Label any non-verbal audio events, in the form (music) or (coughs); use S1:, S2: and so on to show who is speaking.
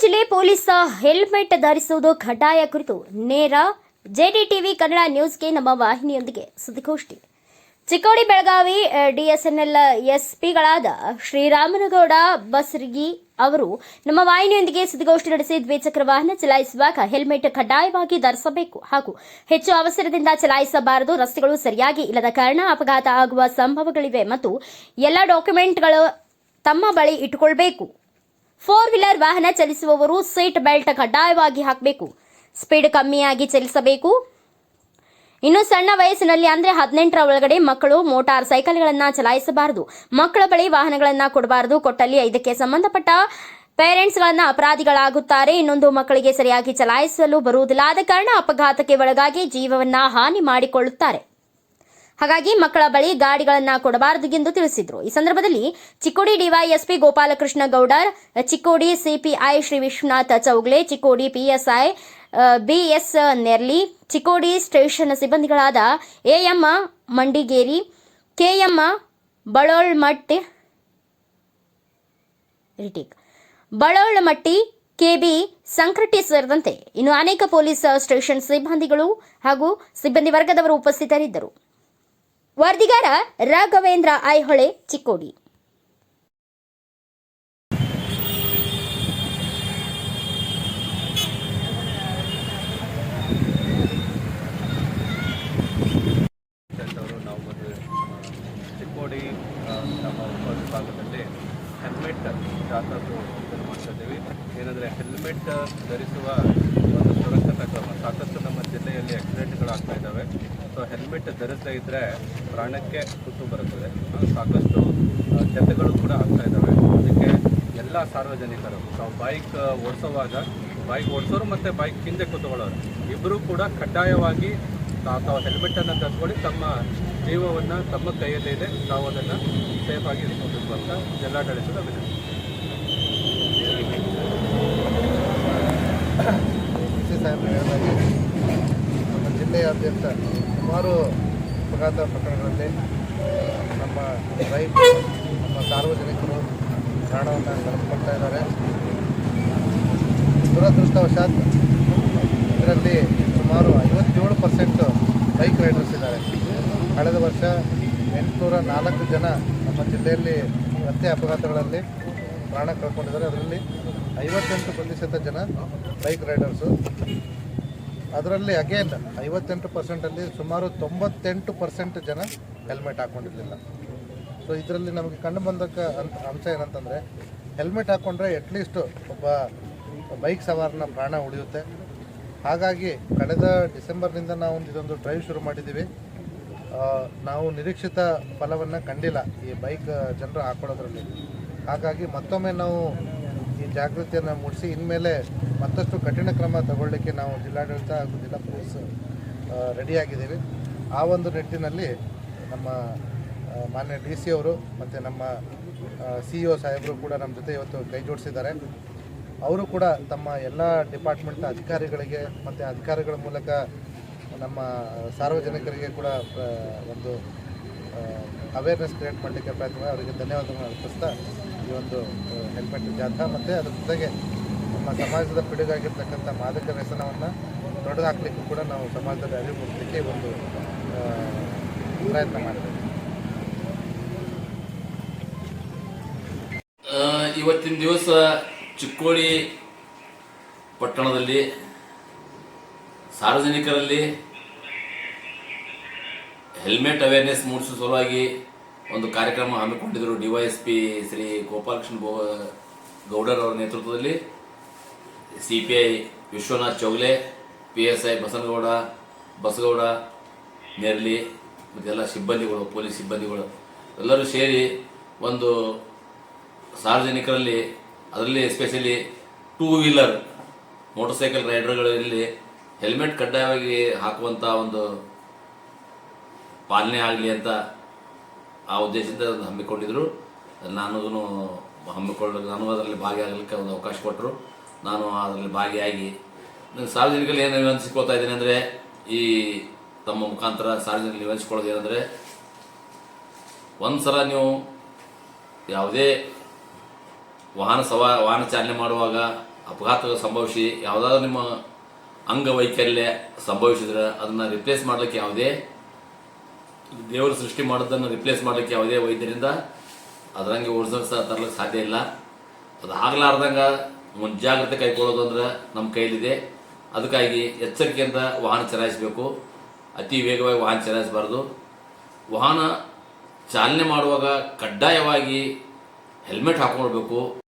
S1: ಜಿಲ್ಲೆ police helmet ಧರಿಸುವುದು ಕಡ್ಡಾಯ ಕುರಿತು ನೇರ ಜೆಡಿಟಿವಿ ಕನ್ನಡ ನ್ಯೂಸ್ಗೆ ನಮ್ಮ ವಾಹಿನಿಯೊಂದಿಗೆ ಸುದ್ದಿಗೋಷ್ಠಿ. ಚಿಕ್ಕೋಡಿ, ಬೆಳಗಾವಿ ಡಿಎಸ್ಎನ್ಎಲ್, ಎಸ್ಪಿಗಳಾದ ಶ್ರೀರಾಮನಗೌಡ ಬಸರಗಿ ಅವರು ನಮ್ಮ ವಾಹಿನಿಯೊಂದಿಗೆ ಸುದ್ದಿಗೋಷ್ಠಿ ನಡೆಸಿ ದ್ವಿಚಕ್ರ ವಾಹನ ಚಲಾಯಿಸುವಾಗ ಹೆಲ್ಮೆಟ್ ಕಡ್ಡಾಯವಾಗಿ ಧರಿಸಬೇಕು ಹಾಗೂ ಹೆಚ್ಚು ಅವಸರದಿಂದ ಚಲಾಯಿಸಬಾರದು, ರಸ್ತೆಗಳು ಸರಿಯಾಗಿ ಇಲ್ಲದ ಕಾರಣ ಅಪಘಾತ ಆಗುವ ಸಂಭವಗಳಿವೆ ಮತ್ತು ಎಲ್ಲ ಡಾಕ್ಯುಮೆಂಟ್ಗಳು ತಮ್ಮ ಬಳಿ ಇಟ್ಟುಕೊಳ್ಬೇಕು. ಫೋರ್ ವೀಲರ್ ವಾಹನ ಚಲಿಸುವವರು ಸೀಟ್ ಬೆಲ್ಟ್ ಕಡ್ಡಾಯವಾಗಿ ಹಾಕಬೇಕು. ಸ್ಪೀಡ್ ಕಮ್ಮಿಯಾಗಿ ಚಲಿಸಬೇಕು. ಇನ್ನು ಸಣ್ಣ ವಯಸ್ಸಿನಲ್ಲಿ ಅಂದ್ರೆ ಹದಿನೆಂಟರ ಒಳಗಡೆ ಮಕ್ಕಳು ಮೋಟಾರ್ ಸೈಕಲ್ಗಳನ್ನ ಚಲಾಯಿಸಬಾರದು. ಮಕ್ಕಳ ಬಳಿ ವಾಹನಗಳನ್ನ ಕೊಡಬಾರದು. ಕೊಟ್ಟಲ್ಲಿ ಇದಕ್ಕೆ ಸಂಬಂಧಪಟ್ಟ ಪೇರೆಂಟ್ಸ್ಗಳನ್ನ ಅಪರಾಧಿಗಳಾಗುತ್ತಾರೆ. ಇನ್ನೊಂದು ಮಕ್ಕಳಿಗೆ ಸರಿಯಾಗಿ ಚಲಾಯಿಸಲು ಬರುವುದಿಲ್ಲ. ಆದ ಕಾರಣ ಅಪಘಾತಕ್ಕೆ ಒಳಗಾಗಿ ಜೀವವನ್ನ ಹಾನಿ ಮಾಡಿಕೊಳ್ಳುತ್ತಾರೆ. ಹಾಗಾಗಿ ಮಕ್ಕಳ ಬಳಿ ಗಾಡಿಗಳನ್ನ ಕೊಡಬಾರದು ಎಂದು ತಿಳಿಸಿದ್ರು. ಈ ಸಂದರ್ಭದಲ್ಲಿ Chikkodi DYSP Gopalakrishna Gowdar Chikkodi CPI Shri Vishwanath Chougale, Chikkodi PSI BS Nerli, Chikkodi station ಸಿಬ್ಬಂದಿಗಳಾದ AM Mandigeri, KM Balolmatti Balolmatti, KB Sankrati ಸೇರಿದಂತೆ ಇನ್ನು ಅನೇಕ ಪೊಲೀಸ್ ಸ್ಟೇಷನ್ ಸಿಬ್ಬಂದಿಗಳು ಹಾಗೂ ಸಿಬ್ಬಂದಿ ವರ್ಗದವರು ಉಪಸ್ಥಿತರಿದ್ದರು. ವರದಿಗಾರ ರಾಘವೇಂದ್ರ ಐಹೊಳೆ, ಚಿಕ್ಕೋಡಿ.
S2: ಚಿಕ್ಕೋಡಿ ಹೆಲ್ಮೆಟ್ ಮಾಡ್ತಾ ಇದ್ದೀವಿ. ಏನಂದರೆ ಹೆಲ್ಮೆಟ್ ಧರಿಸುವ ಒಂದು ಸುರಕ್ಷತಾ ಕ್ರಮ, ಸಾಕಷ್ಟು ನಮ್ಮ ಜಿಲ್ಲೆಯಲ್ಲಿ ಆಕ್ಸಿಡೆಂಟ್ಗಳು ಆಗ್ತಾ ಇದ್ದಾವೆ ಸೊ ಹೆಲ್ಮೆಟ್ ಧರಿಸದೇ ಇದ್ದರೆ ಪ್ರಾಣಕ್ಕೆ ಕುತ್ತು ಬರುತ್ತದೆ. ಸಾಕಷ್ಟು ಜತೆಗಳು ಕೂಡ ಆಗ್ತಾ ಇದ್ದಾವೆ ಅದಕ್ಕೆ ಎಲ್ಲ ಸಾರ್ವಜನಿಕರು ನಾವು ಬೈಕ್ ಓಡಿಸೋವಾಗ ಬೈಕ್ ಓಡಿಸೋರು ಮತ್ತು ಬೈಕ್ ಹಿಂದೆ ಕೂತ್ಕೊಳ್ಳೋರು ಇಬ್ಬರೂ ಕೂಡ ಕಡ್ಡಾಯವಾಗಿ ತಾವು ಹೆಲ್ಮೆಟನ್ನು ಧರಿಸ್ಕೊಳ್ಳಿ ತಮ್ಮ ಜೀವವನ್ನು, ತಮ್ಮ ಕೈಯಲ್ಲೇ ಇದೆ. ತಾವು ಅದನ್ನು ಸೇಫಾಗಿ ಇಟ್ಕೊಬೇಕು ಅಂತ ಜಿಲ್ಲಾಡಳಿತದ ವಿನಂತಿ. (coughs)
S3: ಜಿಲ್ಲೆಯಾದ್ಯಂತ ಸುಮಾರು ಅಪಘಾತ ಪ್ರಕರಣಗಳಲ್ಲಿ ನಮ್ಮ ರೈತರು ನಮ್ಮ ಸಾರ್ವಜನಿಕರು ಪ್ರಾಣವನ್ನು ಕಳೆದುಕೊಳ್ತಾ ಇದ್ದಾರೆ. ದುರದೃಷ್ಟವಶಾತ್ ಇದರಲ್ಲಿ ಸುಮಾರು ಐವತ್ತೇಳು ಪರ್ಸೆಂಟ್ ಬೈಕ್ ರೈಡರ್ಸ್ ಇದ್ದಾರೆ. ಕಳೆದ ವರ್ಷ ಎಂಟುನೂರ ನಾಲ್ಕು ಜನ ನಮ್ಮ ಜಿಲ್ಲೆಯಲ್ಲಿ ರಸ್ತೆ ಅಪಘಾತಗಳಲ್ಲಿ ಪ್ರಾಣ ಕಳ್ಕೊಂಡಿದ್ದಾರೆ. ಅದರಲ್ಲಿ ಐವತ್ತೆಂಟು ಪ್ರತಿಶತ ಜನ ಬೈಕ್ ರೈಡರ್ಸು. ಅದರಲ್ಲಿ ಅಗೇನ್ ಐವತ್ತೆಂಟು ಪರ್ಸೆಂಟಲ್ಲಿ ಸುಮಾರು ತೊಂಬತ್ತೆಂಟು ಪರ್ಸೆಂಟ್ ಜನ ಹೆಲ್ಮೆಟ್ ಹಾಕ್ಕೊಂಡಿರಲಿಲ್ಲ ಸೊ ಇದರಲ್ಲಿ ನಮಗೆ ಕಂಡು ಬಂದಕ್ಕ ಅಂಶ ಏನಂತಂದರೆ ಹೆಲ್ಮೆಟ್ ಹಾಕ್ಕೊಂಡ್ರೆ ಅಟ್ಲೀಸ್ಟು ಒಬ್ಬ ಬೈಕ್ ಸವಾರನ ಪ್ರಾಣ ಉಳಿಯುತ್ತೆ. ಹಾಗಾಗಿ ಕಳೆದ ಡಿಸೆಂಬರ್ನಿಂದ ನಾವು ಇದೊಂದು ಡ್ರೈವ್ ಶುರು ಮಾಡಿದ್ದೀವಿ. ನಾವು ನಿರೀಕ್ಷಿತ ಫಲವನ್ನು ಕಂಡಿಲ್ಲ ಈ ಬೈಕ್ ಜನರು ಹಾಕ್ಕೊಳ್ಳೋದ್ರಲ್ಲಿ ಹಾಗಾಗಿ ಮತ್ತೊಮ್ಮೆ ನಾವು ಜಾಗೃತಿಯನ್ನು ಮೂಡಿಸಿ, ಇನ್ಮೇಲೆ ಮತ್ತಷ್ಟು ಕಠಿಣ ಕ್ರಮ ತಗೊಳ್ಳಿಕ್ಕೆ ನಾವು ಜಿಲ್ಲಾಡಳಿತ ಹಾಗೂ ಜಿಲ್ಲಾ ಪೊಲೀಸ್ ರೆಡಿಯಾಗಿದ್ದೀವಿ. ಆ ಒಂದು ನಿಟ್ಟಿನಲ್ಲಿ ನಮ್ಮ ಮಾನ್ಯ ಡಿ ಸಿ ಅವರು ಮತ್ತು ನಮ್ಮ ಸಿ ಇ ಒ ಸಾಹೇಬರು ಕೂಡ ನಮ್ಮ ಜೊತೆ ಇವತ್ತು ಕೈ ಜೋಡಿಸಿದ್ದಾರೆ. ಅವರು ಕೂಡ ತಮ್ಮ ಎಲ್ಲ ಡಿಪಾರ್ಟ್ಮೆಂಟ್ನ ಅಧಿಕಾರಿಗಳಿಗೆ ಮತ್ತು ಅಧಿಕಾರಿಗಳ ಮೂಲಕ ನಮ್ಮ ಸಾರ್ವಜನಿಕರಿಗೆ ಕೂಡ ಒಂದು ಅವೇರ್ನೆಸ್ ಕ್ರಿಯೇಟ್ ಮಾಡಲಿಕ್ಕೆ ಪ್ರಯತ್ನ ಅವರಿಗೆ ಧನ್ಯವಾದಗಳನ್ನು ಅರ್ಪಿಸ್ತಾ ಈ ಒಂದು ಹೆಲ್ಮೆಟ್ ಜಾಥಾ ಮತ್ತು ಅದ್ರ ಜೊತೆಗೆ ನಮ್ಮ ಸಮಾಜದ ಪಿಡುಗಾಗಿರ್ತಕ್ಕಂಥ ಮಾದಕ ವ್ಯಸನವನ್ನು ದೊಡ್ಡದಾಗಲಿಕ್ಕೂ ಕೂಡ ನಾವು ಸಮಾಜದಲ್ಲಿ ಅರಿವು ಮೂಡಿಸಲಿಕ್ಕೆ ಒಂದು ಪ್ರಯತ್ನ ಮಾಡಿದ್ದೇವೆ
S4: ಇವತ್ತಿನ ದಿವಸ ಚಿಕ್ಕೋಡಿ ಪಟ್ಟಣದಲ್ಲಿ, ಸಾರ್ವಜನಿಕರಲ್ಲಿ ಹೆಲ್ಮೆಟ್ ಅವೇರ್ನೆಸ್ ಮೂಡಿಸುವ ಸಲುವಾಗಿ ಒಂದು ಕಾರ್ಯಕ್ರಮ ಹಮ್ಮಿಕೊಂಡಿದ್ದರು ಡಿವೈಎಸ್ಪಿ ಶ್ರೀ ಗೋಪಾಲಕೃಷ್ಣ ಗೋ ಗೌಡರ್ ಅವರ ನೇತೃತ್ವದಲ್ಲಿ. C P I Vishwanath Chougale, P S I Basanagouda, Basagouda, Nerli ಮತ್ತೆಲ್ಲ ಸಿಬ್ಬಂದಿಗಳು, ಪೊಲೀಸ್ ಸಿಬ್ಬಂದಿಗಳು ಎಲ್ಲರೂ ಸೇರಿ ಒಂದು ಸಾರ್ವಜನಿಕರಲ್ಲಿ, ಅದರಲ್ಲಿ especially two wheeler motorcycle ರೈಡರ್ಗಳಲ್ಲಿ ಹೆಲ್ಮೆಟ್ ಕಡ್ಡಾಯವಾಗಿ ಹಾಕುವಂಥ ಒಂದು ಪಾಲನೆ ಆಗಲಿ ಅಂತ ಆ ಉದ್ದೇಶದಿಂದ ಅದನ್ನು ಹಮ್ಮಿಕೊಂಡಿದ್ರು. ನಾನು ಹಮ್ಮಿಕೊಳ್ಳ, ನಾನು ಅದರಲ್ಲಿ ಭಾಗಿಯಾಗಲಿಕ್ಕೆ ಒಂದು ಅವಕಾಶ ಕೊಟ್ಟರು. ನಾನು ಅದರಲ್ಲಿ ಭಾಗಿಯಾಗಿ ಸಾರ್ವಜನಿಕರಲ್ಲಿ ಏನು ವಿನಂತಿಸ್ಕೊಳ್ತಾ ಇದ್ದೀನಿ ಅಂದರೆ, ಈ ತಮ್ಮ ಮುಖಾಂತರ ಸಾರ್ವಜನಿಕರು ವಿನಂತಿಸ್ಕೊಳ್ಳೋದು ಏನಂದರೆ ಒಂದು ಸಲ ನೀವು ಯಾವುದೇ ವಾಹನ ಸವಾ, ವಾಹನ ಚಾಲನೆ ಮಾಡುವಾಗ ಅಪಘಾತ ಸಂಭವಿಸಿ ಯಾವುದಾದ್ರೂ ನಿಮ್ಮ ಅಂಗವೈಕಲ್ಯ ಸಂಭವಿಸಿದ್ರೆ ಅದನ್ನು ರಿಪ್ಲೇಸ್ ಮಾಡಲಿಕ್ಕೆ ಯಾವುದೇ ದೇವರು ಸೃಷ್ಟಿ ಮಾಡೋದನ್ನು ರಿಪ್ಲೇಸ್ ಮಾಡಲಿಕ್ಕೆ ಯಾವುದೇ ವೈದ್ಯರಿಂದ ಅದರಂಗೆ ಓಡಿಸೋಕೆ ಸಹ ತರಲಿಕ್ಕೆ ಸಾಧ್ಯ ಇಲ್ಲ. ಅದು ಆಗಲಾರ್ದಂಗೆ ಮುಂಜಾಗ್ರತೆ ಕೈಗೊಳ್ಳೋದು ಅಂದ್ರೆ ನಮ್ಮ ಕೈಲಿದೆ. ಅದಕ್ಕಾಗಿ ಎಚ್ಚರಿಕೆಯಿಂದ ವಾಹನ ಚಲಾಯಿಸಬೇಕು. ಅತಿ ವೇಗವಾಗಿ ವಾಹನ ಚಲಾಯಿಸಬಾರ್ದು. ವಾಹನ ಚಾಲನೆ ಮಾಡುವಾಗ ಕಡ್ಡಾಯವಾಗಿ ಹೆಲ್ಮೆಟ್ ಹಾಕೊಳ್ಬೇಕು.